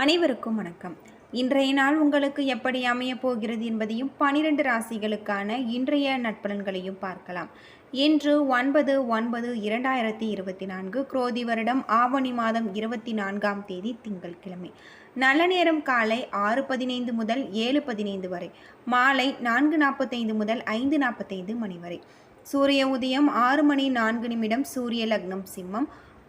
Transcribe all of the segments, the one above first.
அனைவருக்கும் வணக்கம். இன்றைய நாள் உங்களுக்கு எப்படி அமையப் போகிறது என்பதையும் பனிரெண்டு ராசிகளுக்கான இன்றைய நட்பலன்களையும் பார்க்கலாம். இன்று ஒன்பது ஒன்பது இரண்டாயிரத்தி இருபத்தி நான்கு குரோதி வருடம் ஆவணி மாதம் இருபத்தி நான்காம் தேதி திங்கட்கிழமை. நல்ல நேரம் காலை ஆறு பதினைந்து முதல் ஏழு பதினைந்து வரை மாலை நான்கு நாற்பத்தைந்து முதல் ஐந்து நாற்பத்தைந்து மணி வரை. சூரிய உதயம் ஆறு மணி நான்கு நிமிடம் சூரிய லக்னம் சிம்மம்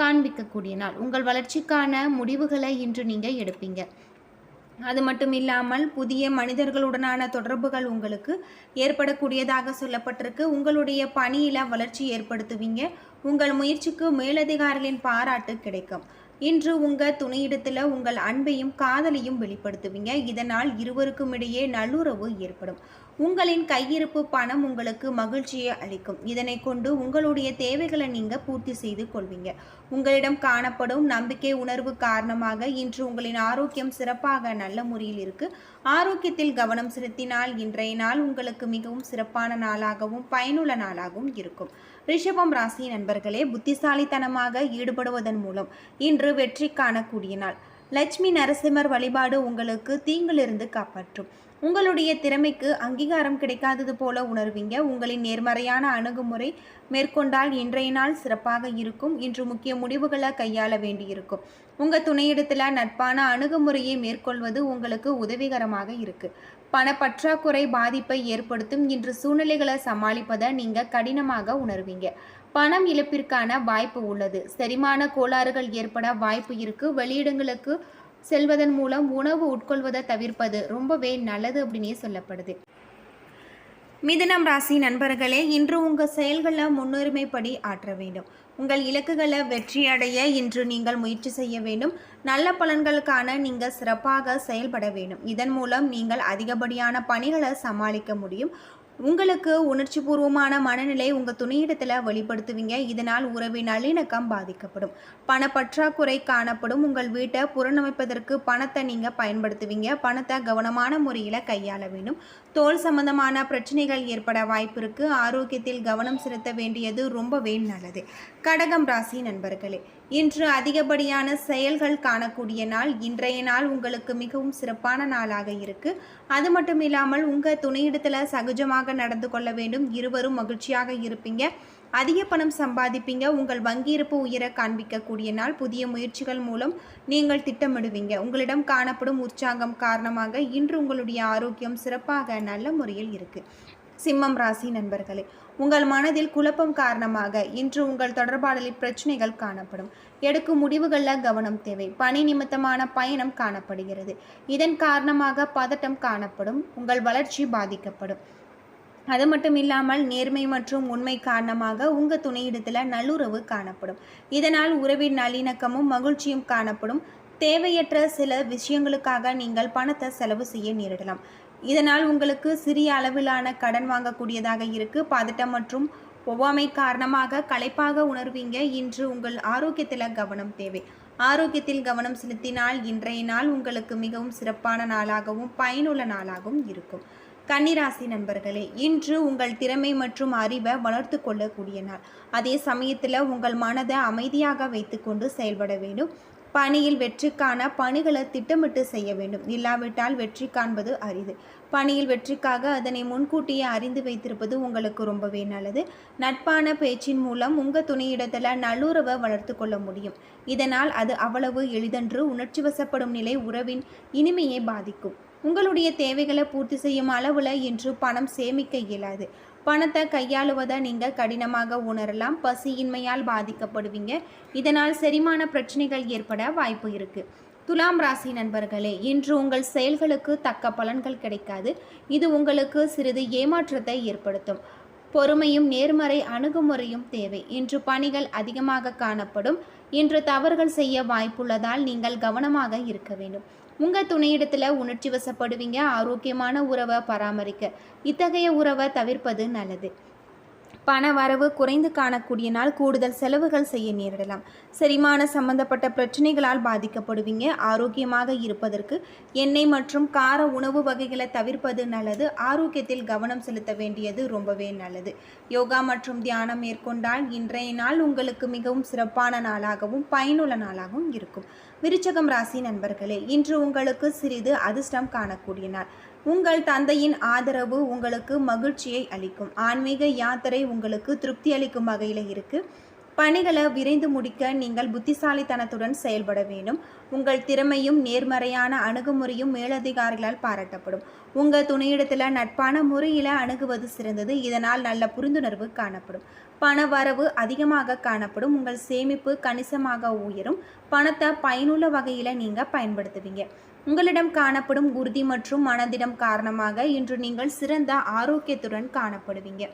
காண்பிக்கக்கூடிய நாள். உங்கள் வளர்ச்சிக்கான முடிவுகளை இன்று நீங்கள் எடுப்பீங்க. அது மட்டும் இல்லாமல் புதிய மனிதர்களுடனான தொடர்புகள் உங்களுக்கு ஏற்படக்கூடியதாக சொல்லப்பட்டிருக்கு. உங்களுடைய பணியில் வளர்ச்சி ஏற்படுத்துவீங்க. உங்கள் முயற்சிக்கு மேலதிகாரிகளின் பாராட்டு கிடைக்கும். இன்று உங்கள் துணையிடத்தில் உங்கள் அன்பையும் காதலையும் வெளிப்படுத்துவீங்க. இதனால் இருவருக்கும் இடையே நல்லுறவு ஏற்படும். உங்களின் கையிருப்பு பணம் உங்களுக்கு மகிழ்ச்சியை அளிக்கும். இதனை கொண்டு உங்களுடைய தேவைகளை நீங்கள் பூர்த்தி செய்து கொள்வீங்க. உங்களிடம் காணப்படும் நம்பிக்கை உணர்வு காரணமாக இன்று உங்களின் ஆரோக்கியம் சிறப்பாக நல்ல முறையில் இருக்கு. ஆரோக்கியத்தில் கவனம் செலுத்தினால் இன்றைய நாள் உங்களுக்கு மிகவும் சிறப்பான நாளாகவும் பயனுள்ள நாளாகவும் இருக்கும். ரிஷபம் ராசி நண்பர்களே புத்திசாலித்தனமாக ஈடுபடுவதன் மூலம் இன்று வெற்றி காணக்கூடிய நாள். லட்சுமி நரசிம்மர் வழிபாடு உங்களுக்கு தீங்கிலிருந்து காப்பாற்றும். உங்களுடைய திறமைக்கு அங்கீகாரம் கிடைக்காதது போல உணர்வீங்க. உங்களின் நேர்மறையான அணுகுமுறை மேற்கொண்டால் இன்றைய நாள் சிறப்பாக இருக்கும். இன்று முக்கிய முடிவுகளை கையாள வேண்டியிருக்கும். உங்கள் துணையிடத்தில் நட்பான அணுகுமுறையை மேற்கொள்வது உங்களுக்கு உதவிகரமாக இருக்குது பணப்பற்றாக்குறை பாதிப்பை ஏற்படுத்தும். இன்று சூழ்நிலைகளை சமாளிப்பதை நீங்கள் கடினமாக உணர்வீங்க. பணம் இழப்பிற்கான வாய்ப்பு உள்ளது. செரிமான கோளாறுகள் ஏற்பட வாய்ப்பு இருக்கு. வெளியிடங்களுக்கு செல்வதன் மூலம் உணவு உட்கொள்வதை தவிர்ப்பது ரொம்பவே நல்லது அப்படின்னே சொல்லப்படுது. மிதுனம் ராசி நண்பர்களே இன்று உங்கள் செயல்களை முன்னுரிமைப்படி ஆற்ற வேண்டும். உங்கள் இலக்குகளை வெற்றியடைய இன்று நீங்கள் முயற்சி செய்ய வேண்டும். நல்ல பலன்களுக்கான நீங்கள் சிறப்பாக செயல்பட வேண்டும். இதன் மூலம் நீங்கள் அதிகப்படியான பணிகளை சமாளிக்க முடியும். உங்களுக்கு உணர்ச்சி பூர்வமான மனநிலை உங்கள் துணையிடத்தில் வெளிப்படுத்துவீங்க. இதனால் உறவின் நல்லிணக்கம் பாதிக்கப்படும். பணப்பற்றாக்குறை காணப்படும். உங்கள் வீட்டை புறணமைப்பதற்கு பணத்தை நீங்கள் பயன்படுத்துவீங்க. பணத்தை கவனமான முறையில் கையாள வேண்டும். தோல் சம்பந்தமான பிரச்சனைகள் ஏற்பட வாய்ப்பிருக்கு ஆரோக்கியத்தில் கவனம் செலுத்த வேண்டியது ரொம்பவே நல்லது. கடகம் ராசி நண்பர்களே இன்று அதிகப்படியான செயல்கள் காணக்கூடிய நாள். இன்றைய நாள் உங்களுக்கு மிகவும் சிறப்பான நாளாக இருக்கு. அது மட்டும் இல்லாமல் உங்கள் துணையிடத்தில் சகஜமாக நடந்து கொள்ள வேண்டும். இருவரும் மகிழ்ச்சியாக இருப்பீங்க. அதிக பணம் சம்பாதிப்பீங்க. உங்கள் வங்கி இருப்பு உயர காண்பிக்கக்கூடிய நாள் புதிய முயற்சிகள் மூலம் நீங்கள் திட்டமிடுவீங்க. உங்களிடம் காணப்படும் உற்சாகம் காரணமாக இன்று உங்களுடைய ஆரோக்கியம் சிறப்பாக நல்ல முறையில் இருக்குது சிம்மம் ராசி நண்பர்களே உங்கள் மனதில் குழப்பம் காரணமாக இன்று உங்கள் தொடர்பாடலில் பிரச்சனைகள் காணப்படும். எடுக்கும் முடிவுகளில் கவனம் தேவை. பணி நிமித்தமான பயணம் காணப்படுகிறது. இதன் காரணமாக பதட்டம் காணப்படும். உங்கள் வளர்ச்சி பாதிக்கப்படும். அது மட்டும் இல்லாமல் நேர்மை மற்றும் உண்மை காரணமாக உங்கள் துணையிடத்தில் நல்லுறவு காணப்படும். இதனால் உறவின் நல்லிணக்கமும் மகிழ்ச்சியும் காணப்படும். தேவையற்ற சில விஷயங்களுக்காக நீங்கள் பணத்தை செலவு செய்ய நேரிடலாம். இதனால் உங்களுக்கு சிறிய அளவிலான கடன் வாங்கக்கூடியதாக இருக்கு. பதட்டம் மற்றும் ஒவ்வாமை காரணமாக களைப்பாக உணர்வீங்க. இன்று உங்கள் ஆரோக்கியத்தில் கவனம் தேவை. ஆரோக்கியத்தில் கவனம் செலுத்தினால் இன்றைய நாள் உங்களுக்கு மிகவும் சிறப்பான நாளாகவும் பயனுள்ள நாளாகவும் இருக்கும். கன்னிராசி நண்பர்களே இன்று உங்கள் திறமை மற்றும் அறிவை வளர்த்து கொள்ளக்கூடிய நாள். அதே சமயத்தில் உங்கள் மனதை அமைதியாக வைத்துக்கொண்டு செயல்பட வேண்டும். பணியில் வெற்றிக்கான பணிகளை திட்டமிட்டு செய்ய வேண்டும். இல்லாவிட்டால் வெற்றி காண்பது அரிது. பணியில் வெற்றிக்காக அதனை முன்கூட்டியே அறிந்து வைத்திருப்பது உங்களுக்கு ரொம்பவே நல்லது. நட்பான பேச்சின் மூலம் உங்கள் துணையிடத்தில் நல்லுறவை வளர்த்து கொள்ள முடியும். இதனால் அது அவ்வளவு எளிதன்று உணர்ச்சி வசப்படும் நிலை உறவின் இனிமையை பாதிக்கும். உங்களுடைய தேவைகளை பூர்த்தி செய்யும் அளவில் இன்று பணம் சேமிக்க இயலாது. பணத்தை கையாளுவதை நீங்கள் கடினமாக உணரலாம். பசியின்மையால் பாதிக்கப்படுவீங்க. இதனால் செரிமான பிரச்சனைகள் ஏற்பட வாய்ப்பு இருக்குது துலாம் ராசி நண்பர்களே இன்று உங்கள் செயல்களுக்கு தக்க பலன்கள் கிடைக்காது. இது உங்களுக்கு சிறிது ஏமாற்றத்தை ஏற்படுத்தும். பொறுமையும் நேர்மறை அணுகுமுறையும் தேவை. இன்று பணிகள் அதிகமாக காணப்படும். இன்று தவறுகள் செய்ய வாய்ப்புள்ளதால் நீங்கள் கவனமாக இருக்க வேண்டும். உங்கள் துணையிடத்தில் உணர்ச்சி வசப்படுவீங்க ஆரோக்கியமான உறவை பராமரிக்க. இத்தகைய உறவை தவிர்ப்பது நல்லது. பண வரவு குறைந்து காணக்கூடிய நாள் கூடுதல் செலவுகள் செய்ய நேரிடலாம். செரிமான சம்பந்தப்பட்ட பிரச்சனைகளால் பாதிக்கப்படுவீங்க. ஆரோக்கியமாக இருப்பதற்கு எண்ணெய் மற்றும் கார உணவு வகைகளை தவிர்ப்பது நல்லது. ஆரோக்கியத்தில் கவனம் செலுத்த வேண்டியது ரொம்பவே நல்லது. யோகா மற்றும் தியானம் மேற்கொண்டால் இன்றைய நாள் உங்களுக்கு மிகவும் சிறப்பான நாளாகவும் பயனுள்ள நாளாகவும் இருக்கும். விருச்சகம் ராசி நண்பர்களே இன்று உங்களுக்கு சிறிது அதிர்ஷ்டம் காணக்கூடிய நாள். உங்கள் தந்தையின் ஆதரவு உங்களுக்கு மகிழ்ச்சியை அளிக்கும். ஆன்மீக யாத்திரை உங்களுக்கு திருப்தி அளிக்கும் வகையில் இருக்குது பணிகளை விரைந்து முடிக்க நீங்கள் புத்திசாலித்தனத்துடன் செயல்பட வேண்டும். உங்கள் திறமையும் நேர்மறையான அணுகுமுறையும் மேலதிகாரிகளால் பாராட்டப்படும். உங்கள் துணையிடத்தில் நட்பான முறையில் அணுகுவது சிறந்தது. இதனால் நல்ல புரிந்துணர்வு காணப்படும். பண வரவு அதிகமாக காணப்படும். உங்கள் சேமிப்பு கணிசமாக உயரும். பணத்தை பயனுள்ள வகையில் நீங்கள் பயன்படுத்துவீங்க. உங்களிடம் காணப்படும் உறுதி மற்றும் மனதிடம் காரணமாக இன்று நீங்கள் சிறந்த ஆரோக்கியத்துடன் காணப்படுவீங்க.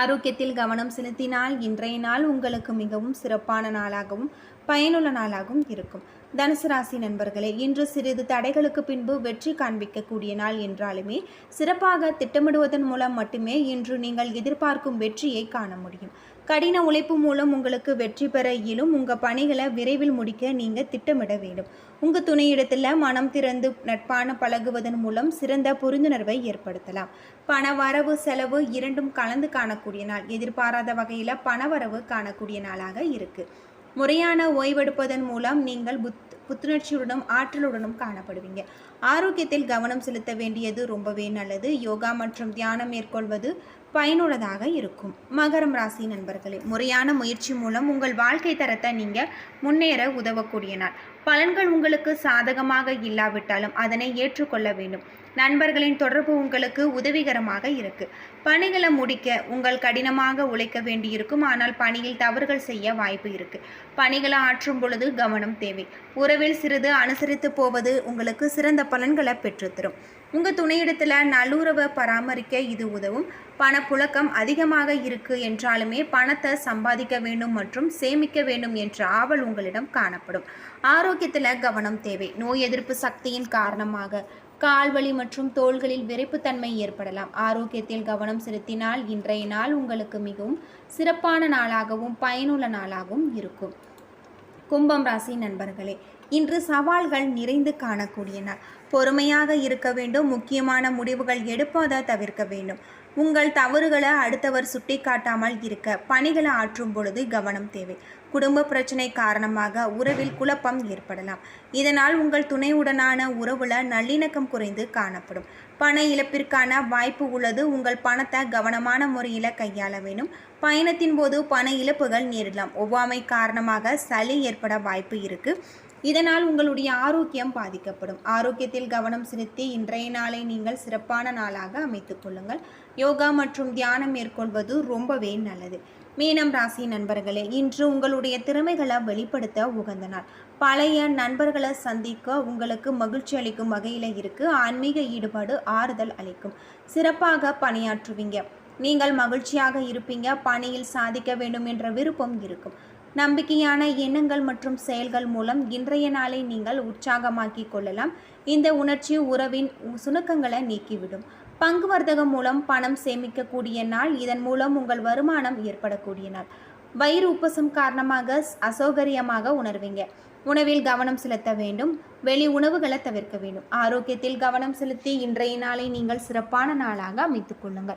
ஆரோக்கியத்தில் கவனம் செலுத்தினால் இன்றைய நாள் உங்களுக்கு மிகவும் சிறப்பான நாளாகவும் பயனுள்ள நாளாகவும் இருக்கும். தனுசு ராசி நண்பர்களே இன்று சிறிது தடைகளுக்கு பின்பு வெற்றி காண்பிக்கக்கூடிய நாள் என்றாலுமே சிறப்பாக திட்டமிடுவதன் மூலம் மட்டுமே இன்று நீங்கள் எதிர்பார்க்கும் வெற்றியை காண முடியும். கடின உழைப்பு மூலம் உங்களுக்கு வெற்றி பெற இயலும். உங்கள் பணிகளை விரைவில் முடிக்க நீங்கள் திட்டமிட வேண்டும். உங்கள் துணையிடத்தில் மனம் திறந்து நட்பான பழகுவதன் மூலம் சிறந்த புரிந்துணர்வை ஏற்படுத்தலாம். பண வரவு செலவு இரண்டும் கலந்து காணக்கூடிய நாள். எதிர்பாராத வகையில் பணவரவு காணக்கூடிய நாளாக இருக்குது முறையான ஓய்வெடுப்பதன் மூலம் நீங்கள் புத் புத்துணர்ச்சியுடனும் ஆற்றலுடனும் காணப்படுவீங்க. ஆரோக்கியத்தில் கவனம் செலுத்த வேண்டியது ரொம்பவே நல்லது. யோகா மற்றும் தியானம் மேற்கொள்வது பயனுள்ளதாக இருக்கும். மகரம் ராசி நண்பர்களே முறையான முயற்சி மூலம் உங்கள் வாழ்க்கை தரத்தை நீங்கள் முன்னேற உதவக்கூடிய நாள். பலன்கள் உங்களுக்கு சாதகமாக இல்லாவிட்டாலும் அதனை ஏற்றுக்கொள்ள வேண்டும். நண்பர்களின் தொடர்பு உங்களுக்கு உதவிகரமாக இருக்கு. பணிகளை முடிக்க உங்கள் கடினமாக உழைக்க வேண்டியிருக்கும். ஆனால் பணியில் தவறுகள் செய்ய வாய்ப்பு இருக்கு. பணிகளை ஆற்றும் பொழுது கவனம் தேவை. உறவில் சிறிது அனுசரித்து போவது உங்களுக்கு சிறந்த பலன்களை பெற்றுத்தரும். உங்கள் துணையிடத்தில் நல்லுறவை பராமரிக்க இது உதவும். பணப்புழக்கம் அதிகமாக இருக்குது என்றாலுமே பணத்தை சம்பாதிக்க வேண்டும் மற்றும் சேமிக்க வேண்டும் என்ற ஆவல் உங்களிடம் காணப்படும். ஆரோக்கியத்தில் கவனம் தேவை. நோய் எதிர்ப்பு சக்தியின் காரணமாக கால்வலி மற்றும் தோள்களில் விரைப்புத்தன்மை ஏற்படலாம். ஆரோக்கியத்தில் கவனம் செலுத்தினால் இன்றைய நாள் உங்களுக்கு மிகவும் சிறப்பான நாளாகவும் பயனுள்ள நாளாகவும் இருக்கும். கும்பம் ராசி நண்பர்களே இன்று சவால்கள் நிறைந்து காணக்கூடிய நாள் பொறுமையாக இருக்க வேண்டும் முக்கியமான முடிவுகள் எடுப்பதை தவிர்க்க வேண்டும். உங்கள் தவறுகளை அடுத்தவர் சுட்டிக்காட்டாமல் இருக்க பணிகளை ஆற்றும் பொழுது கவனம் தேவை. குடும்ப பிரச்சனை காரணமாக உறவில் குழப்பம் ஏற்படலாம். இதனால் உங்கள் துணையுடனான உறவுல நல்லிணக்கம் குறைந்து காணப்படும். பண இழப்பிற்கான வாய்ப்பு உள்ளது. உங்கள் பணத்தை கவனமான முறையில் கையாள வேண்டும். பயணத்தின் போது பண இழப்புகள் நேரிடலாம். ஒவ்வாமை காரணமாக சளி ஏற்பட வாய்ப்பு இருக்குது இதனால் உங்களுடைய ஆரோக்கியம் பாதிக்கப்படும். ஆரோக்கியத்தில் கவனம் செலுத்தி இன்றைய நாளை நீங்கள் சிறப்பான நாளாக அமைத்துக் கொள்ளுங்கள். யோகா மற்றும் தியானம் மேற்கொள்வது ரொம்பவே நல்லது. மீனம் ராசி நண்பர்களே இன்று உங்களுடைய திறமைகளை வெளிப்படுத்த உகந்த நாள். பழைய நண்பர்களை சந்திக்க உங்களுக்கு மகிழ்ச்சி அளிக்கும் வகையில் இருக்கு. ஆன்மீக ஈடுபாடு ஆறுதல் அளிக்கும். சிறப்பாக பணியாற்றுவீங்க. நீங்கள் மகிழ்ச்சியாக இருப்பீங்க. பணியில் சாதிக்க வேண்டும் என்ற விருப்பம் இருக்கும். நம்பிக்கையான எண்ணங்கள் மற்றும் செயல்கள் மூலம் இன்றைய நாளை நீங்கள் உற்சாகமாக்கி கொள்ளலாம். இந்த உணர்ச்சி உறவின் சுணக்கங்களை நீக்கிவிடும். பங்கு வர்த்தகம் மூலம் பணம் சேமிக்கக்கூடிய நாள் இதன் மூலம் உங்கள் வருமானம் ஏற்படக்கூடிய நாள். வயிறு உப்பசம் காரணமாக அசௌகரியமாக உணர்வீங்க. உணவில் கவனம் செலுத்த வேண்டும். வெளி உணவுகளை தவிர்க்க வேண்டும். ஆரோக்கியத்தில் கவனம் செலுத்தி இன்றைய நாளை நீங்கள் சிறப்பான நாளாக அமைத்துக் கொள்ளுங்கள்.